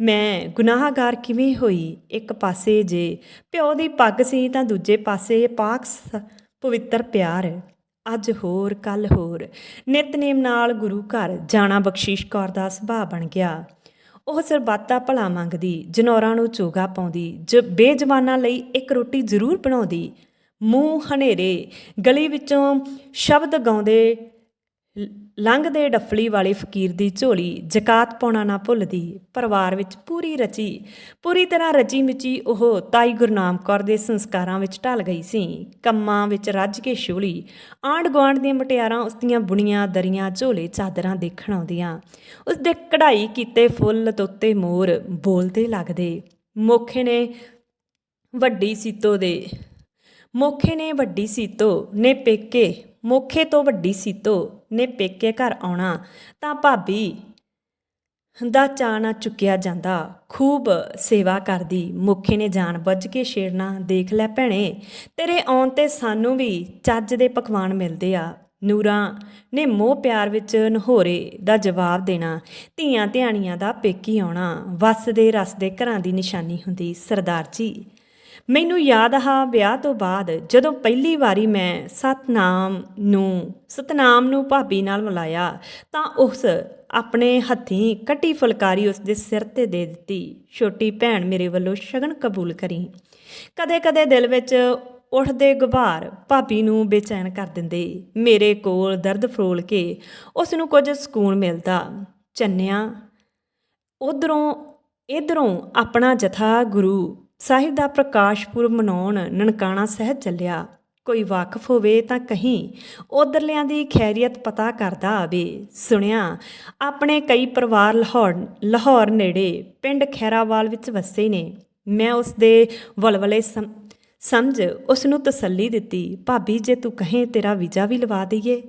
ਮੈਂ ਗੁਨਾਹਗਾਰ ਕਿਵੇਂ ਹੋਈ? ਇੱਕ ਪਾਸੇ ਜੇ ਪਿਓ ਦੀ ਪੱਗ ਸੀ ਤਾਂ ਦੂਜੇ ਪਾਸੇ ਪਾਕ ਸ- ਪਵਿੱਤਰ ਪਿਆਰ। ਅੱਜ ਹੋਰ ਕੱਲ ਹੋਰ। ਨਿਤਨੇਮ ਨਾਲ ਗੁਰੂ ਘਰ ਜਾਣਾ ਬਖਸ਼ੀਸ਼ ਕੌਰ ਦਾ ਸੁਭਾਅ ਬਣ ਗਿਆ। ਉਹ ਸਰਬੱਤਾ ਭਲਾ ਮੰਗਦੀ, ਜਨੌਰਾਂ ਨੂੰ ਚੋਗਾ ਪਾਉਂਦੀ, ਜ ਬੇਜਵਾਨਾਂ ਲਈ ਇੱਕ ਰੋਟੀ ਜ਼ਰੂਰ ਬਣਾਉਂਦੀ। ਮੂੰਹ ਹਨੇਰੇ, ਗਲੀ ਵਿੱਚੋਂ ਸ਼ਬਦ ਗਾਉਂਦੇ ਲੰਘਦੇ ਡੱਫਲੀ ਵਾਲੇ ਫਕੀਰ ਦੀ ਝੋਲੀ ਜ਼ਕਾਤ ਪਾਉਣਾ ਨਾ ਭੁੱਲਦੀ, ਪਰਿਵਾਰ ਵਿੱਚ ਪੂਰੀ ਰਚੀ। ਪੂਰੀ ਤਰ੍ਹਾਂ ਰਚੀ ਮਿਚੀ ਉਹ ਤਾਈ ਗੁਰਨਾਮ ਕੌਰ ਦੇ ਸੰਸਕਾਰਾਂ ਵਿੱਚ ਢਲ ਗਈ ਸੀ। ਕੰਮਾਂ ਵਿੱਚ ਰੱਜ ਕੇ ਸ਼ੋਲੀ ਆਂਢ ਗੁਆਂਢ ਦੀਆਂ ਮਟਿਆਰਾਂ ਉਸ ਦੀਆਂ ਬੁਣੀਆਂ ਦਰੀਆਂ ਝੋਲੇ ਚਾਦਰਾਂ ਦੇਖਣ ਆਉਂਦੀਆਂ। ਉਸ ਦੇ ਕਢਾਈ ਕੀਤੇ ਫੁੱਲ ਤੋਤੇ ਮੋਰ ਬੋਲਦੇ ਲੱਗਦੇ। ਮੋਖੇ ਨੇ ਵੱਡੀ ਸੀਤੋ ਦੇ ਮੋਖੇ ਨੇ ਵੱਡੀ ਸੀਤੋ ਨੇ ਪੇਕੇ ਮੋਖੇ ਤੋਂ ਵੱਡੀ ਸੀਤੋ ਨੇ ਪੇਕੇ ਘਰ ਆਉਣਾ, ਤਾਂ ਭਾਬੀ ਦਾ ਚਾਅ ਨਾ ਚੁੱਕਿਆ ਜਾਂਦਾ। ਖੂਬ ਸੇਵਾ ਕਰਦੀ। ਮੁਖੇ ਨੇ ਜਾਣ ਬੁੱਝ ਕੇ ਛੇੜਨਾ ਦੇਖ ਲੈ ਭੈਣੇ, ਤੇਰੇ ਆਉਣ ਤੇ ਸਾਨੂੰ ਵੀ ਚੱਜ ਦੇ ਪਕਵਾਨ ਮਿਲਦੇ ਆ। ਨੂਰਾਂ ਨੇ ਮੋਹ ਪਿਆਰ ਵਿੱਚ ਨਹੋਰੇ ਦਾ ਜਵਾਬ ਦੇਣਾ, ਧੀਆਂ ਧਿਆਣੀਆਂ ਦਾ ਪੇਕੀ ਆਉਣਾ। ਵਸਦੇ ਰਸਦੇ ਘਰਾਂ ਦੀ ਨਿਸ਼ਾਨੀ ਹੁੰਦੀ। ਸਰਦਾਰ ਜੀ ਮੈਨੂੰ ਯਾਦ ਆ ਵਿਆਹ ਤੋਂ ਬਾਅਦ ਜਦੋਂ ਪਹਿਲੀ ਵਾਰੀ ਮੈਂ ਸਤਨਾਮ ਨੂੰ ਸਤਨਾਮ ਨੂੰ ਭਾਬੀ ਨਾਲ ਮਿਲਾਇਆ, ਤਾਂ ਉਸ ਆਪਣੇ ਹੱਥੀਂ ਕੱਟੀ ਫੁਲਕਾਰੀ ਉਸ ਦੇ ਸਿਰ ਤੇ ਦੇ ਦਿੱਤੀ। ਛੋਟੀ ਭੈਣ ਮੇਰੇ ਵੱਲੋਂ ਸ਼ਗਨ ਕਬੂਲ ਕਰੀ। ਕਦੇ-ਕਦੇ ਦਿਲ ਵਿੱਚ ਉੱਠਦੇ ਗੁਬਾਰ ਭਾਬੀ ਨੂੰ ਬੇਚੈਨ ਕਰ ਦਿੰਦੇ। ਮੇਰੇ ਕੋਲ ਦਰਦ ਫਰੋਲ ਕੇ ਉਸ ਨੂੰ ਕੁਝ ਸਕੂਨ ਮਿਲਦਾ। ਚੰਨਿਆ, ਉਧਰੋਂ, ਇਧਰੋਂ ਆਪਣਾ ਜਥਾ ਗੁਰੂ ਸਾਹਿਬ ਦਾ ਪ੍ਰਕਾਸ਼ ਪੁਰਬ ਮਨਾਉਣ ਨਨਕਾਣਾ ਸਾਹਿਬ ਚੱਲਿਆ। ਕੋਈ ਵਾਕਫ ਹੋਵੇ ਤਾਂ ਕਹੀਂ, ਉਧਰਲਿਆਂ ਦੀ ਖੈਰੀਅਤ ਪਤਾ ਕਰਦਾ ਆਵੇ। ਸੁਣਿਆ, ਆਪਣੇ ਕਈ ਪਰਿਵਾਰ ਲਾਹੌਰ ਲਾਹੌਰ ਨੇੜੇ ਪਿੰਡ ਖੈਰਾਵਾਲ ਵਿੱਚ ਵਸੇ ਨੇ। ਮੈਂ ਉਸ ਦੇ ਵਲਵਲੇ ਸਮ- ਸਮਝ ਉਸ ਨੂੰ ਤਸੱਲੀ ਦਿੱਤੀ, ਭਾਬੀ, ਜੇ ਤੂੰ ਕਹੇ ਤੇਰਾ ਵੀਜ਼ਾ ਵੀ ਲਵਾ ਦਈਏ।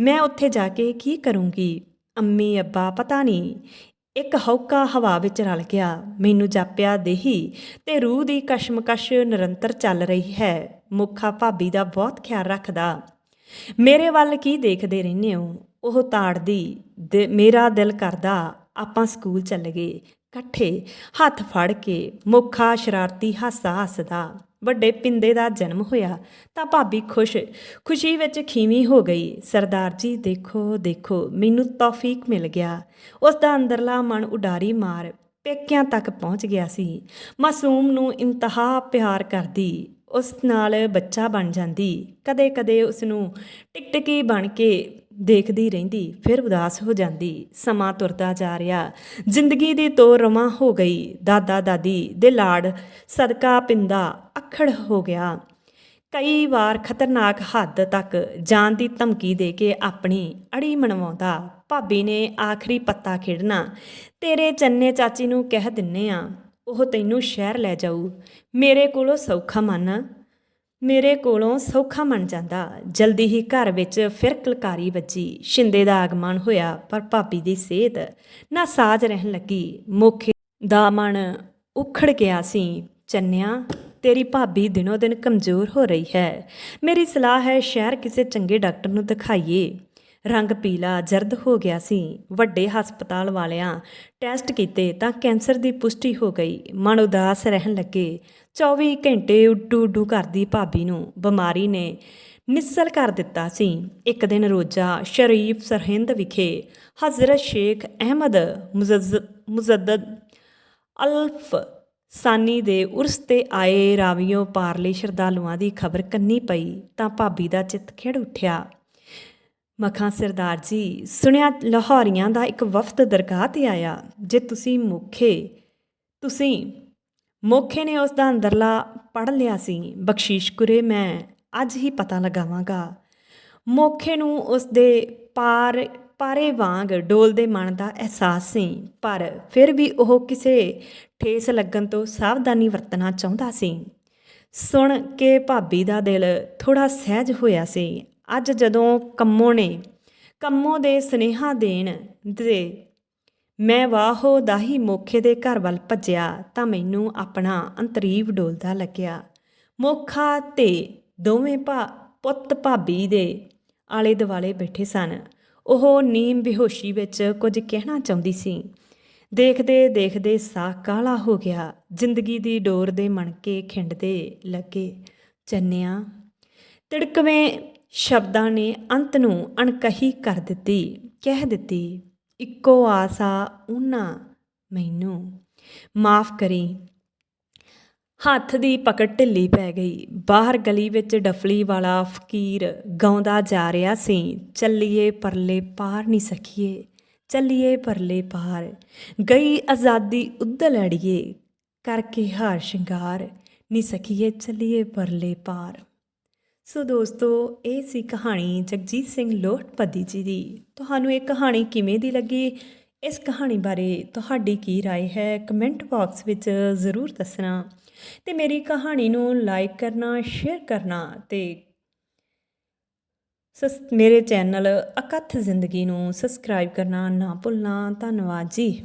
ਮੈਂ ਉੱਥੇ ਜਾ ਕੇ ਕੀ ਕਰੂੰਗੀ? ਅੰਮੀ, ਅੱਬਾ, ਪਤਾ ਨਹੀਂ। ਇੱਕ ਹੌਕਾ ਹਵਾ ਵਿੱਚ ਰਲ ਗਿਆ। ਮੈਨੂੰ ਜਾਪਿਆ, ਦੇਹੀ, ਤੇ ਰੂਹ ਦੀ ਕਸ਼ਮਕਸ਼ ਨਿਰੰਤਰ ਚੱਲ ਰਹੀ ਹੈ। ਮੁੱਖਾ ਭਾਬੀ ਦਾ ਬਹੁਤ ਖਿਆਲ ਰੱਖਦਾ। ਮੇਰੇ ਵੱਲ ਕੀ ਦੇਖਦੇ ਰਹਿੰਦੇ ਹੋ? ਉਹ ਤਾੜਦੀ, ਦੇ- ਮੇਰਾ ਦਿਲ ਕਰਦਾ, ਆਪਾਂ ਸਕੂਲ ਚੱਲ ਗਏ। ਇਕੱਠੇ ਹੱਥ ਫੜ ਕੇ ਮੁੱਖਾ ਸ਼ਰਾਰਤੀ ਹਾਸਾ ਹੱਸਦਾ। ਵੱਡੇ ਪਿੰਦੇ ਦਾ ਜਨਮ ਹੋਇਆ, ਤਾਂ ਭਾਬੀ ਖੁਸ਼, ਖੁਸ਼ੀ ਵਿੱਚ ਖੀਵੀਂ ਹੋ ਗਈ। ਸਰਦਾਰ ਜੀ, ਦੇਖੋ ਦੇਖੋ, ਮੈਨੂੰ ਤੌਫੀਕ ਮਿਲ ਗਿਆ। ਉਸ ਦਾ ਅੰਦਰਲਾ ਮਨ ਉਡਾਰੀ ਮਾਰ ਪੇਕਿਆਂ ਤੱਕ ਪਹੁੰਚ ਗਿਆ ਸੀ। ਮਾਸੂਮ ਨੂੰ ਇੰਤਹਾ ਪਿਆਰ ਕਰਦੀ, ਉਸ ਨਾਲ ਬੱਚਾ ਬਣ ਜਾਂਦੀ। ਕਦੇ-ਕਦੇ ਉਸ ਨੂੰ ਟਿਕਟਿਕੀ ਬਣ ਕੇ ਦੇਖਦੀ ਰਹਿੰਦੀ, ਫਿਰ ਉਦਾਸ ਹੋ ਜਾਂਦੀ, ਸਮਾਂ ਤੁਰਦਾ ਜਾ ਰਿਹਾ। ਜ਼ਿੰਦਗੀ ਦੀ ਤੋਰ ਰਵਾਂ ਹੋ ਗਈ, ਦਾਦਾ ਦਾਦੀ ਦੇ ਲਾੜ, ਸਦਕਾ ਪਿੰਦਾ ਅਖੜ ਹੋ ਗਿਆ। ਕਈ ਵਾਰ ਖਤਰਨਾਕ ਹੱਦ ਤੱਕ ਜਾਨ ਦੀ ਧਮਕੀ ਦੇ ਕੇ ਆਪਣੀ ਅੜੀ ਮਨਵਾਉਂਦਾ, ਭਾਬੀ ਨੇ ਆਖਰੀ ਪੱਤਾ ਖੇਡਣਾ, ਤੇਰੇ ਚੰਨੇ ਚਾਚੀ ਨੂੰ ਕਹਿ ਦਿੰਨੇ ਆ, ਉਹ ਤੈਨੂੰ ਸ਼ਹਿਰ ਲੈ ਜਾਊ, ਮੇਰੇ ਕੋਲੋਂ ਸੌਖਾ ਮੰਨ। ਮੇਰੇ ਕੋਲੋਂ ਸੌਖਾ ਮੰਨ ਜਾਂਦਾ। ਜਲਦੀ ਹੀ ਘਰ ਵਿੱਚ ਫਿਰ ਕਲਕਾਰੀ ਵੱਜੀ। ਸ਼ਿੰਦੇ ਦਾ ਆਗਮਨ ਹੋਇਆ, ਪਰ ਭਾਬੀ ਦੀ ਸਿਹਤ ਨਾ ਸਾਜ ਰਹਿਣ ਲੱਗੀ। ਮੁਖ ਦਾ ਮਨ ਉਖੜ ਗਿਆ ਸੀ। ਚੰਨਿਆ, ਤੇਰੀ ਭਾਬੀ ਦਿਨੋ ਦਿਨ ਕਮਜ਼ੋਰ ਹੋ ਰਹੀ ਹੈ। ਮੇਰੀ ਸਲਾਹ ਹੈ, ਸ਼ਹਿਰ ਕਿਸੇ ਚੰਗੇ ਡਾਕਟਰ ਨੂੰ ਦਿਖਾਈਏ। ਰੰਗ ਪੀਲਾ ਜ਼ਰਦ ਹੋ ਗਿਆ ਸੀ। ਵੱਡੇ ਹਸਪਤਾਲ ਵਾਲਿਆਂ ਟੈਸਟ ਕੀਤੇ ਤਾਂ ਕੈਂਸਰ ਦੀ ਪੁਸ਼ਟੀ ਹੋ ਗਈ। ਮਨ ਉਦਾਸ ਰਹਿਣ ਲੱਗੇ। 24 ਘੰਟੇ ਉੱਡੂ ਉੱਡੂ ਕਰਦੀ ਭਾਬੀ ਨੂੰ ਬਿਮਾਰੀ ਨੇ ਨਿਸਲ ਕਰ ਦਿੱਤਾ ਸੀ। ਇੱਕ ਦਿਨ ਰੋਜ਼ਾ ਸ਼ਰੀਫ ਸਰਹਿੰਦ ਵਿਖੇ ਹਜ਼ਰਤ ਸ਼ੇਖ ਅਹਿਮਦ ਮੁਜ਼ੱਜ਼- ਮੁਜ਼ੱਦਦ ਅਲਫ ਸਾਨੀ ਦੇ ਉਰਸ ਤੇ ਆਏ ਰਾਵੀਓ ਪਾਰਲੇ ਸ਼ਰਧਾਲੂਆਂ ਦੀ ਖਬਰ ਕੰਨੀ ਪਈ ਤਾਂ ਭਾਬੀ ਦਾ ਚਿੱਤ ਖਿੜ ਉੱਠਿਆ। ਮਖਾਂ ਸਰਦਾਰ ਜੀ, ਸੁਣਿਆ ਲਾਹੌਰੀਆਂ ਦਾ ਇੱਕ ਵਫਦ ਦਰਗਾਹ ਤੇ ਆਇਆ, ਜੇ ਤੁਸੀਂ ਮੁਖੇ, ਤੁਸੀਂ ਮੋਖੇ ਨੇ ਉਸ ਦਾ ਅੰਦਰਲਾ ਪੜ ਲਿਆ ਸੀ, ਬਖਸ਼ੀਸ਼ ਕੁਰੇ ਮੈਂ ਅੱਜ ਹੀ ਪਤਾ ਲਗਾਵਾਂਗਾ। ਮੋਖੇ ਨੂੰ ਉਸ ਦੇ ਪਾਰ, ਪਾਰੇ ਵਾਂਗ ਡੋਲਦੇ ਮਨ ਦਾ ਅਹਿਸਾਸ ਸੀ, ਪਰ ਫਿਰ ਵੀ ਉਹ ਕਿਸੇ ਠੇਸ ਲੱਗਣ ਤੋਂ ਸਾਵਧਾਨੀ ਵਰਤਣਾ ਚਾਹੁੰਦਾ ਸੀ। ਸੁਣ ਕੇ ਭਾਬੀ ਦਾ ਦਿਲ ਥੋੜਾ ਸਹਿਜ ਹੋਇਆ ਸੀ ਅੱਜ ਜਦੋਂ ਕੰਮੋ ਨੇ, ਕੰਮੋ ਦੇ ਸਨੇਹਾ ਦੇਣ ਦੇ ਮੈਂ ਵਾਹੋ ਦਾਹੀ ਮੋਖੇ ਦੇ ਘਰ ਵੱਲ ਭੱਜਿਆ ਤਾਂ ਮੈਨੂੰ ਆਪਣਾ ਅੰਤਰੀਵ ਡੋਲਦਾ ਲੱਗਿਆ। ਮੋਖਾ ਤੇ ਦੋਵੇਂ ਭਾ, ਪੁੱਤ ਭਾਬੀ ਦੇ ਆਲੇ ਦੁਆਲੇ ਬੈਠੇ ਸਨ। ਉਹ ਨੀਮ ਬੇਹੋਸ਼ੀ ਵਿੱਚ ਕੁਝ ਕਹਿਣਾ ਚਾਹੁੰਦੀ ਸੀ। ਦੇਖਦੇ ਦੇਖਦੇ ਸਾਹ ਕਾਲਾ ਹੋ ਗਿਆ। ਜ਼ਿੰਦਗੀ ਦੀ ਡੋਰ ਦੇ ਮਣਕੇ ਖਿੰਡਦੇ ਲੱਗੇ। ਚੰਨਿਆ, ਤਿੜਕਵੇਂ ਸ਼ਬਦਾਂ ਨੇ ਅੰਤ ਨੂੰ ਅਣਕਹੀ ਕਰ ਦਿੱਤੀ, ਕਹਿ ਦਿੱਤੀ, ਇੱਕੋ ਆਸਾ ਉਹਨਾਂ ਮੈਨੂੰ। ਮਾਫ ਕਰੀ। ਹੱਥ ਦੀ ਪਕੜ ਢਿੱਲੀ ਪੈ ਗਈ। ਬਾਹਰ ਗਲੀ ਵਿੱਚ ਡਫਲੀ ਵਾਲਾ ਫਕੀਰ ਗਾਉਂਦਾ ਜਾ ਰਿਹਾ ਸੀ। ਚੱਲੀਏ ਪਰਲੇ ਪਾਰ ਨਹੀਂ ਸਖੀਏ, ਚੱਲੀਏ ਪਰਲੇ ਪਾਰ। ਗਈ ਆਜ਼ਾਦੀ ਉੱਦਲ ਅੜੀਏ, ਕਰਕੇ ਹਾਰ ਸ਼ਿੰਗਾਰ। ਨਹੀਂ ਸਖੀਏ, ਚੱਲੀਏ ਪਰਲੇ ਪਾਰ। ਸੋ ਦੋਸਤੋ ਇਹ ਸੀ ਕਹਾਣੀ ਜਗਜੀਤ ਸਿੰਘ ਲੋਹਟਪੱਦੀ ਜੀ ਦੀ ਤੁਹਾਨੂੰ ਇਹ ਕਹਾਣੀ ਕਿਵੇਂ ਦੀ ਲੱਗੀ ਇਸ ਕਹਾਣੀ ਬਾਰੇ ਤੁਹਾਡੀ ਕੀ رائے ਹੈ ਕਮੈਂਟ ਬਾਕਸ ਵਿੱਚ ਜ਼ਰੂਰ ਦੱਸਣਾ ਤੇ ਮੇਰੀ ਕਹਾਣੀ ਨੂੰ ਲਾਈਕ ਕਰਨਾ ਸ਼ੇਅਰ ਕਰਨਾ ਤੇ ਸਸ ਮੇਰੇ ਚੈਨਲ ਅਕਥ ਜ਼ਿੰਦਗੀ ਨੂੰ ਸਬਸਕ੍ਰਾਈਬ ਕਰਨਾ ਨਾ ਭੁੱਲਣਾ ਧੰਨਵਾਦ ਜੀ